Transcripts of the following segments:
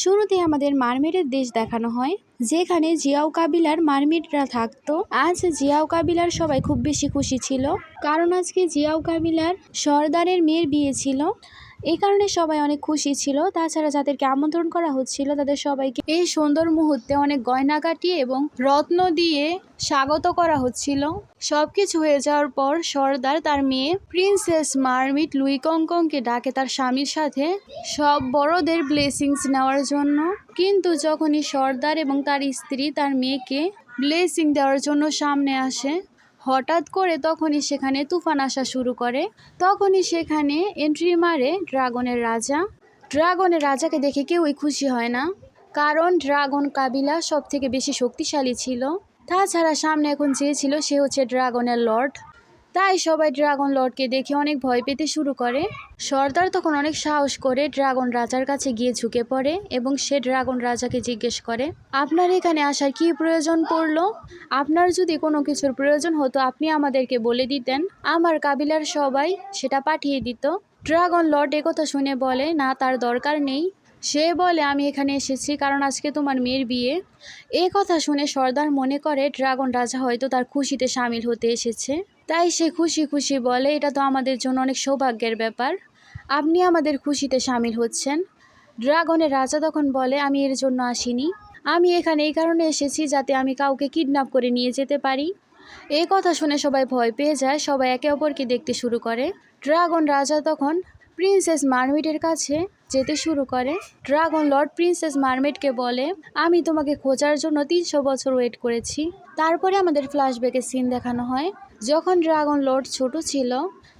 শুরুতে আমাদের মারমেডের দেশ দেখানো হয়, যেখানে জিয়াও কাবিলার মারমিটরা থাকতো। আজ জিয়াও কাবিলার সবাই খুব বেশি খুশি ছিল, কারণ আজকে জিয়াও কাবিলার সর্দারের মেয়ের বিয়ে ছিল। এই কারণে সবাই অনেক খুশি ছিল। তাছাড়া যাদেরকে আমন্ত্রণ করা হচ্ছিল, তাদের সবাইকে এই সুন্দর মুহূর্তে অনেক গয়না কাটিয়ে এবং রত্ন দিয়ে স্বাগত করা হচ্ছিল। সবকিছু হয়ে যাওয়ার পর সর্দার তার মেয়ে প্রিন্সেস মারমিট লুই কংকংকে ডাকে তার স্বামীর সাথে সব বড়দের ব্লেসিংস নেওয়ার জন্য। কিন্তু যখনই সর্দার এবং তার স্ত্রী তার মেয়েকে ব্লেসিং দেওয়ার জন্য সামনে আসে হঠাৎ করে তখনই সেখানে তুফান আসা শুরু করে। তখনই সেখানে এন্ট্রি মারে ড্রাগনের রাজা। ড্রাগনের রাজাকে দেখে কেউই খুশি হয় না, কারণ ড্রাগন কাবিলা সব থেকে বেশি শক্তিশালী ছিল। তাছাড়া সামনে এখন যে ছিল সে হচ্ছে ড্রাগনের লর্ড। তাই সবাই ড্রাগন লর্ডকে দেখে অনেক ভয় পেতে শুরু করে। সর্দার তখন অনেক সাহস করে ড্রাগন রাজার কাছে গিয়ে ঝুঁকে পড়ে এবং সে ড্রাগন রাজাকে জিজ্ঞেস করে, আপনার এখানে আসার কি প্রয়োজন পড়ল? আপনার যদি কোনো কিছুর প্রয়োজন হতো, আপনি আমাদেরকে বলে দিতেন। আমার কাবিলার সবাই সেটা পাঠিয়ে দিত। ড্রাগন লর্ড কথা শুনে বলে, না, তার দরকার নেই। সে বলে, আমি এখানে এসেছি কারণ আজকে তোমার মেয়ের বিয়ে। এই কথা শুনে সর্দার মনে করে, ড্রাগন রাজা হয়তো তার খুশিতে সামিল হতে এসেছে। তাই সে খুশি খুশি বলে, এটা তো আমাদের জন্য অনেক সৌভাগ্যের ব্যাপার। আপনি আমাদের খুশিতে সামিল হচ্ছেন। ড্রাগনের রাজা তখন বলে, আমি এর জন্য আসিনি। আমি এখানে এই কারণে এসেছি যাতে আমি কাউকে কিডন্যাপ করে নিয়ে যেতে পারি। এই কথা শুনে সবাই ভয় পেয়ে যায়, সবাই একে অপরকে দেখতে শুরু করে। ড্রাগন রাজা তখন প্রিন্সেস মারমিটের কাছে যেতে শুরু করে। ড্রাগন লর্ড প্রিন্সেস মারমেটকে বলে, আমি তোমাকে খোঁজার জন্য তিনশো বছর ওয়েট করেছি। তারপরে আমাদের ফ্ল্যাশব্যাকের সিন দেখানো হয়। যখন ড্রাগন লর্ড ছোট ছিল,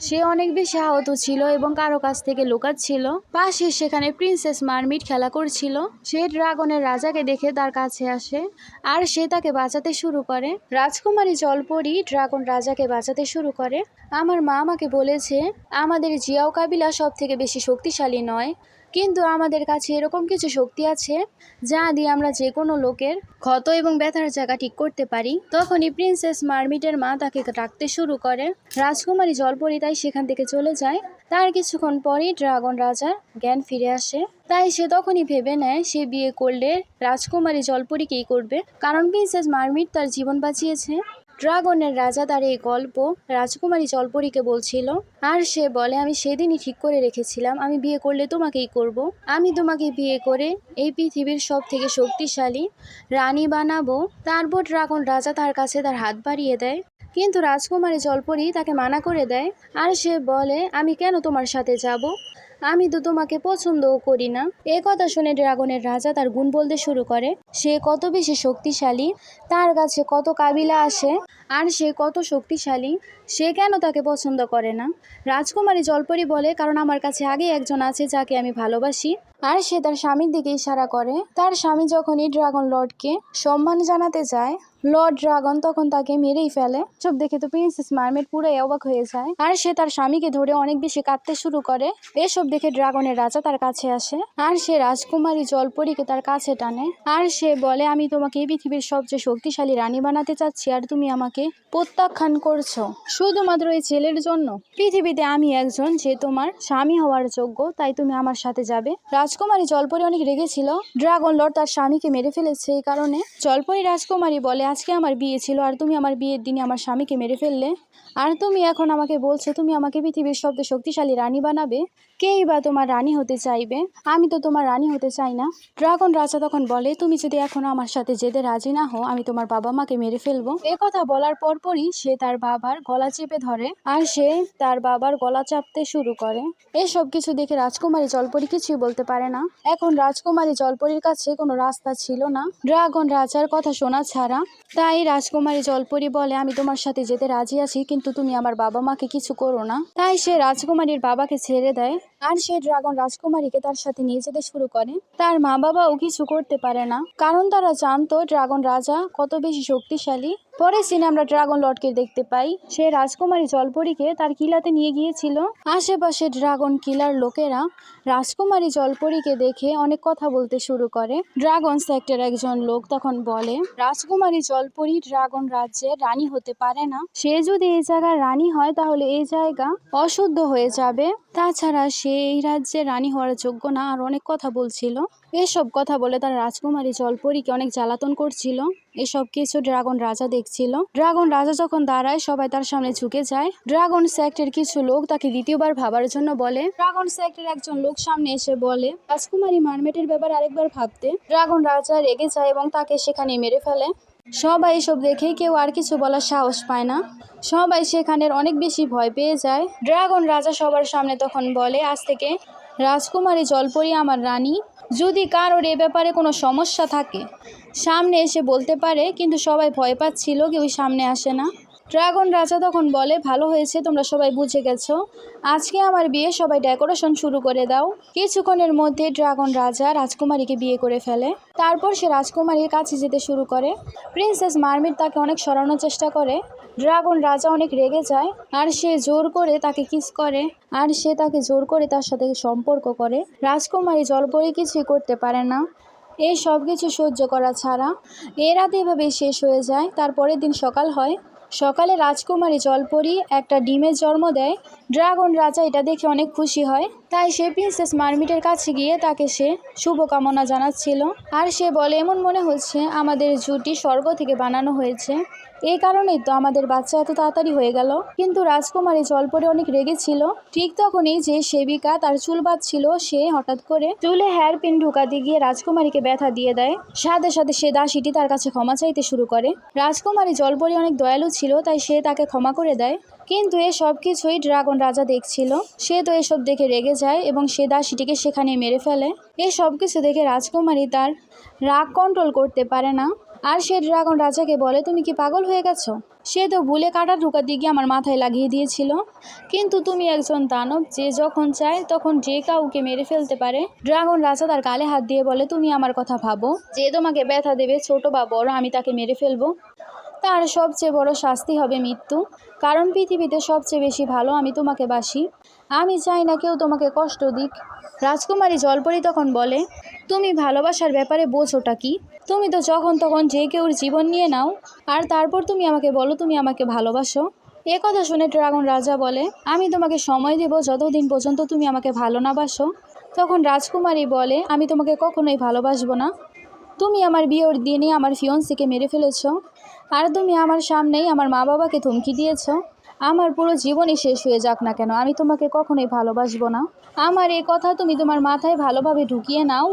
সে অনেক বেশি আহত ছিল এবং কারও কাছ থেকে লুকাচ্ছিল। পাশে সেখানে প্রিন্সেস মারমিট খেলা করছিল। সে ড্রাগনের রাজাকে দেখে তার কাছে আসে আর সে তাকে বাঁচাতে শুরু করে। রাজকুমারী জলপরি ড্রাগন রাজাকে বাঁচাতে শুরু করে। আমার মা আমাকে বলেছে, আমাদের জিয়াও কাবিলা সব থেকে বেশি শক্তিশালী নয়। কিন্তু আমাদের কাছে এরকম কিছু শক্তি আছে যা দিয়ে আমরা যে কোনো লোকের ক্ষত এবং ব্যথার জায়গা ঠিক করতে পারি। তখনই প্রিন্সেস মারমিটের মা তাকে ডাকতে শুরু করে। রাজকুমারী জলপরি তাই সেখান থেকে চলে যায়। তার কিছুক্ষণ পরেই ড্রাগন রাজার জ্ঞান ফিরে আসে। তাই সে তখনই ভেবে নেয় সে বিয়ে করলে রাজকুমারী জলপরিকেই করবে। কারণ প্রিন্সেস মারমিট তার জীবন বাঁচিয়েছে। ড্রাগনের রাজা তার এই গল্প রাজকুমারী জলপরীকে বলছিল, আর সে বলে, আমি সেদিনই ঠিক করে রেখেছিলাম, আমি বিয়ে করলে তোমাকেই করব। আমি তোমাকে বিয়ে করে এই পৃথিবীর সব থেকে শক্তিশালী রানী বানাবো। তারপর ড্রাগন রাজা তার কাছে তার হাত বাড়িয়ে দেয়। কিন্তু রাজকুমারী জলপরি তাকে মানা করে দেয়। আর সে বলে, আমি কেন তোমার সাথে যাব? আমি তো তোমাকে পছন্দও করি না। এ কথা শুনে ড্রাগনের রাজা তার গুণ বলতে শুরু করে। সে কত বেশি শক্তিশালী, তার কাছে কত কাবিলা আসে, আর সে কত শক্তিশালী সে কেন তাকে পছন্দ করে না? রাজকুমারী জলপরি বলে, কারণ আমার কাছে আগে একজন আছে যাকে আমি ভালোবাসি। আর সে তার স্বামীর দিকে ইশারা করে। তার স্বামী যখনই ড্রাগন লর্ডকে সম্মান জানাতে যায়, লর্ড ড্রাগন তখন তাকে মেরেই ফেলে। সব দেখে তো প্রিন্সেস মারমেড পুরাই অবাক হয়ে যায়। আর সে তার স্বামীকে ধরে অনেক বেশি কাঁদতে শুরু করে। এসব দেখে ড্রাগনের রাজা তার কাছে আসে। আর সে রাজকুমারী জলপরীকে তার কাছে টানে। আর সে বলে, আমি তোমাকে এই পৃথিবীর সবচেয়ে শক্তিশালী রানী বানাতে চাচ্ছি, আর তুমি আমাকে প্রত্যাখ্যান করছ। শুধুমাত্র এই ছেলের জন্য? পৃথিবীতে আমি একজন যে তোমার স্বামী হওয়ার যোগ্য, তাই তুমি আমার সাথে যাবে। রাজকুমারী জলপরি অনেক রেগেছিল। ড্রাগন লর্ড তার স্বামীকে মেরে ফেলেছে এই কারণে। জলপরি রাজকুমারী বলে, আজকে আমার বিয়ে ছিল আর তুমি আমার বিয়ের দিনে আমার স্বামীকে মেরে ফেললে। আর তুমি এখন আমাকে বলছো, তুমি আমাকে পৃথিবীর সবচেয়ে শক্তিশালী রানী বানাবে। কেই বা তোমার রানী হতে চাইবে? আমি তো তোমার রানী হতে চাই না। ড্রাগন রাজা তখন বলে, তুমি যদি এখন আমার সাথে যেতে রাজি না হও, আমি তোমার বাবা মাকে মেরে ফেলব। এ কথা বলার পরপরই সে তার বাবার গলা চেপে ধরে আর সে তার বাবার গলা চাপতে শুরু করে। এসব কিছু দেখে রাজকুমারী জলপরি কিছুই বলতে পারে না। এখন রাজকুমারী জলপরির কাছে কোনো রাস্তা ছিল না। ড্রাগন রাজার কথা শোনা ছাড়া তাই রাজকুমারী জলপরি বলে, আমি তোমার সাথে যেতে রাজি আছি, কিন্তু তুমি আমার বাবা মাকে কিছু করো না। তাই সে রাজকুমারীর বাবাকে ছেড়ে দেয়। আর সেই ড্রাগন রাজকুমারীকে তার সাথে নিয়ে যেতে শুরু করে। তার মা বাবাও কিছু করতে পারে না। কারণ তারা জানতো ড্রাগন রাজা কত বেশি শক্তিশালী পরে সিনে আমরা ড্রাগন লর্ডকে দেখতে পাই। সে রাজকুমারী জলপরীকে তার কিলাতে নিয়ে গিয়েছিল। আশেপাশে ড্রাগন কিলার লোকেরা রাজকুমারী জলপরীকে দেখে অনেক কথা বলতে শুরু করে। ড্রাগন সেক্টর একজন লোক তখন বলে, রাজকুমারী জলপরী ড্রাগন রাজ্যের রানী হতে পারে না। সে যদি এই জায়গার রানী হয়, তাহলে এই জায়গা অশুদ্ধ হয়ে যাবে। তাছাড়া সে এই রাজ্যে রানী হওয়ার যোগ্য না। আর অনেক কথা বলছিল। এসব কথা বলে তার রাজকুমারী জলপরীকে অনেক জ্বালাতন করছিল। এসব কিছু ড্রাগন রাজা দেখছিল। ড্রাগন রাজা যখন দাঁড়ায়, সবাই তার সামনে ঝুঁকে যায়। ড্রাগন সেক্টের কিছু লোক তাকে দ্বিতীয়বার ভাবার জন্য বলে। ড্রাগন সেক্টের একজন লোক সামনে এসে বলে, রাজকুমারী মারমেটের ব্যাপারে আরেকবার ভাবতে। ড্রাগন রাজা রেগে যায় এবং তাকে সেখানে মেরে ফেলে। সবাই এসব দেখে কেউ আর কিছু বলার সাহস পায় না। সবাই সেখানের অনেক বেশি ভয় পেয়ে যায়। ড্রাগন রাজা সবার সামনে তখন বলে, আজ থেকে রাজকুমারী জলপরি আমার রানী। যদি কারোর এ ব্যাপারে কোনো সমস্যা থাকে, সামনে এসে বলতে পারে, কিন্তু সবাই ভয় পাচ্ছিল কেউ সামনে আসে না। ড্রাগন রাজা তখন বলে, ভালো হয়েছে, তোমরা সবাই বুঝে গেছো। আজকে আমার বিয়ে, সবাই ডেকোরেশন শুরু করে দাও। কিছুক্ষণের মধ্যে ড্রাগন রাজা রাজকুমারীকে বিয়ে করে ফেলে। তারপর সে রাজকুমারীর কাছে যেতে শুরু করে। প্রিন্সেস মারমিট তাকে অনেক সরানোর চেষ্টা করে। ড্রাগন রাজা অনেক রেগে যায়, আর সে জোর করে তাকে কিস করে, আর সে তাকে জোর করে তার সাথে সম্পর্ক করে। রাজকুমারী জলপরি কিছুই করতে পারে না। এই সব কিছু সহ্য করা ছাড়া। এ রাতে এভাবেই শেষ হয়ে যায়। তারপরের দিন সকাল হয়। সকালে রাজকুমারী জলপরি একটা ডিমের জন্ম দেয়। ড্রাগন রাজা এটা দেখে অনেক খুশি হয়। তাই সে প্রিন্সেস মারমিটের কাছে গিয়ে তাকে সে শুভকামনা জানাচ্ছিল। আর সে বলে, এমন মনে হচ্ছে আমাদের জুটি স্বর্গ থেকে বানানো হয়েছে। এই কারণেই তো আমাদের বাচ্চা এত তাড়াতাড়ি হয়ে গেল। কিন্তু রাজকুমারী জলপরে অনেক রেগেছিল ঠিক তখনই যে সেবিকা তার চুল বাঁধছিল, সে হঠাৎ করে চুলে হেয়ার পিন ঢুকাতে গিয়ে রাজকুমারীকে ব্যথা দিয়ে দেয়। সাথে সাথে সে দাসীটি তার কাছে ক্ষমা চাইতে শুরু করে। রাজকুমারী জল জলপরি অনেক দয়ালু ছিল, তাই সে তাকে ক্ষমা করে দেয়। কিন্তু এ সব কিছুই ড্রাগন রাজা দেখছিল। সে তো এসব দেখে রেগে যায় এবং সে দাসীটিকে সেখানে মেরে ফেলে। এ সব কিছু দেখে রাজকুমারী তার রাগ কন্ট্রোল করতে পারে না। আর সে ড্রাগন রাজাকে বলে, তুমি কি পাগল হয়ে গেছো? সে তো ভুলে কাটা ঢুকা দিকে আমার মাথায় লাগিয়ে দিয়েছিল। কিন্তু তুমি একজন দানব, যে যখন চায় তখন যে কাউকে মেরে ফেলতে পারে। ড্রাগন রাজা তার গালে হাত দিয়ে বলে, তুমি আমার কথা ভাবো, যে তোমাকে ব্যথা দেবে, ছোট বা বড়, আমি তাকে মেরে ফেলব। তার সবচেয়ে বড় শাস্তি হবে মৃত্যু। কারণ পৃথিবীতে সবচেয়ে বেশি ভালো আমি তোমাকে বাসি। আমি চাই না কেউ তোমাকে কষ্ট দিক। রাজকুমারী জলপরি তখন বলে তুমি ভালোবাসার ব্যাপারে বোঝোটা কি? তুমি তো যখন তখন যে কেউর জীবন নিয়ে নাও, আর তারপর তুমি আমাকে বলো তুমি আমাকে ভালোবাসো? এ কথা শুনে ড্রাগন রাজা বলে, আমি তোমাকে সময় দেব যতদিন পর্যন্ত তুমি আমাকে ভালো না বাসো। তখন রাজকুমারী বলে, আমি তোমাকে কখনোই ভালোবাসবো না। তুমি আমার বিয়ের দিনে আমার ফিয়ন্সিকে মেরে ফেলেছ, আর তুমি আমার সামনেই আমার মা বাবাকে ধমকি দিয়েছ। আমার পুরো জীবনই শেষ হয়ে যাক না কেন? আমি তোমাকে কখনোই ভালোবাসবো না। আমার এ কথা তুমি তোমার মাথায় ভালোভাবে ঢুকিয়ে নাও।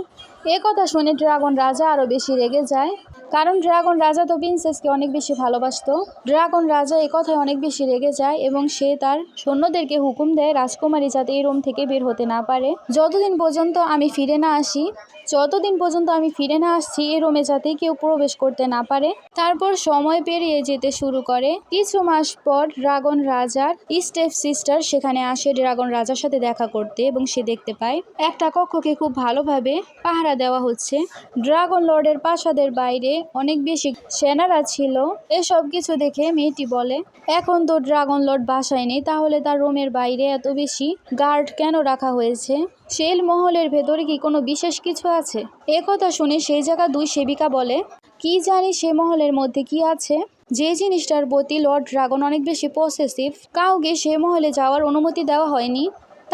এ কথা শুনে ড্রাগন রাজা আরও বেশি রেগে যায়। কারণ ড্রাগন রাজা তো প্রিন্সেসকে অনেক বেশি ভালোবাসত। ড্রাগন রাজা এ কথায় অনেক বেশি রেগে যায় এবং সে তার সৈন্যদেরকে হুকুম দেয় রাজকুমারী যাতে এই রুম থেকে বের হতে না পারে। যতদিন পর্যন্ত আমি ফিরে না আসি, যতদিন পর্যন্ত আমি ফিরে না আসছি, এই রোমে যাতে কেউ প্রবেশ করতে না পারে, তারপর সময় পেরিয়ে যেতে শুরু করে। কিছু মাস পর ড্রাগন রাজার স্টেপ সিস্টার সেখানে আসে ড্রাগন রাজার সাথে দেখা করতে এবং সে দেখতে পায়, একটা কক্ষকে খুব ভালোভাবে পাহারা দেওয়া হচ্ছে। ড্রাগন লর্ডের প্রাসাদের বাইরে অনেক বেশি সেনারা ছিল। এসব কিছু দেখে মেয়েটি বলে, এখন তো ড্রাগন লর্ড বাসায় নেই, তাহলে তার রুমের বাইরে এত বেশি গার্ড কেন রাখা হয়েছে? শেল মহলের ভেতরে কি কোনো বিশেষ কিছু আছে? এ কথা শুনে সেই জায়গা দুই সেবিকা বলে, কি জানি সে মহলের মধ্যে কি আছে? যে জিনিসটার প্রতি লর্ড ড্রাগন অনেক বেশি পসেসিভ কাউকে সে মহলে যাওয়ার অনুমতি দেওয়া হয়নি।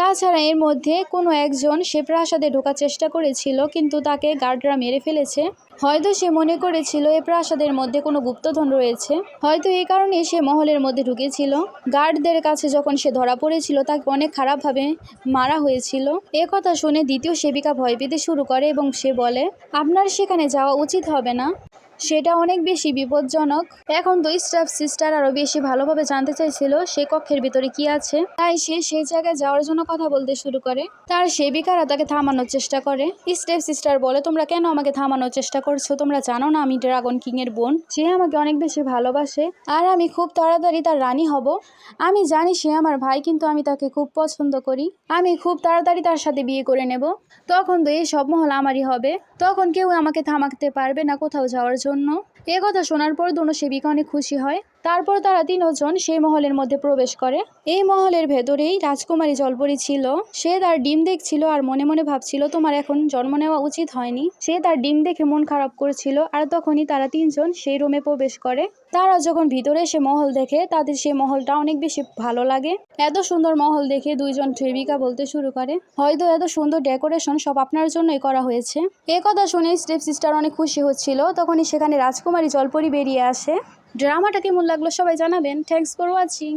তাছাড়া এর মধ্যে কোনো একজন সে প্রাসাদে ঢোকার চেষ্টা করেছিল, কিন্তু তাকে গার্ডরা মেরে ফেলেছে। হয়তো সে মনে করেছিল এ প্রাসাদের মধ্যে কোনো গুপ্তধন রয়েছে। হয়তো এই কারণে সে মহলের মধ্যে ঢুকেছিল। গার্ডদের কাছে যখন সে ধরা পড়েছিল, তাকে অনেক খারাপভাবে মারা হয়েছিল। এ কথা শুনে দ্বিতীয় সেবিকা ভয় পেতে শুরু করে এবং সে বলে, আপনার সেখানে যাওয়া উচিত হবে না। সেটা অনেক বেশি বিপজ্জনক। এখন তো স্টাফ সিস্টার আরও বেশি ভালোভাবে জানতে চাইছিল সে কক্ষের ভিতরে কি আছে। তাই সে সেই জায়গায় যাওয়ার জন্য কথা বলতে শুরু করে। তার সেবিকারা তাকে থামানোর চেষ্টা করে। স্টেপ সিস্টার বলে, তোমরা কেন আমাকে থামানোর চেষ্টা করছ? তোমরা জানো না আমি ড্রাগন কিং এর বোন। সে আমাকে অনেক বেশি ভালোবাসে। আর আমি খুব তাড়াতাড়ি তার রানী হব। আমি জানি সে আমার ভাই, কিন্তু আমি তাকে খুব পছন্দ করি। আমি খুব তাড়াতাড়ি তার সাথে বিয়ে করে নেব। তখন তো এই সব মহল আমারই হবে। তখন কেউ আমাকে থামাতে পারবে না কোথাও যাওয়ার জন্য। এ কথা শোনার পর দোনো সেবিকা অনেক খুশি হয়। তারপর তারা তিনজন সেই মহলের মধ্যে প্রবেশ করে। এই মহলের ভেতরেই রাজকুমারী জলপরি ছিল। সে তার ডিম দেখছিল আর মনে মনে ভাবছিল, তোমার এখন জন্ম নেওয়া উচিত হয়নি। সে তার ডিম দেখে মন খারাপ করেছিল আর তখনই তারা তিনজন সেই রুমে প্রবেশ করে। তারা যখন ভিতরে এসে মহল দেখে, তাদের সেই মহলটা অনেক বেশি ভালো লাগে। এত সুন্দর মহল দেখে দুইজন প্রেমিকা বলতে শুরু করে। হয়তো এত সুন্দর ডেকোরেশন সব আপনার জন্যই করা হয়েছে। এ কথা শুনে স্টেপ সিস্টার অনেক খুশি হচ্ছিল। তখনই সেখানে রাজকুমারী জলপরি বেরিয়ে আসে। ড্রামাটা কেমন লাগল সবাই জানাবেন। Thanks for watching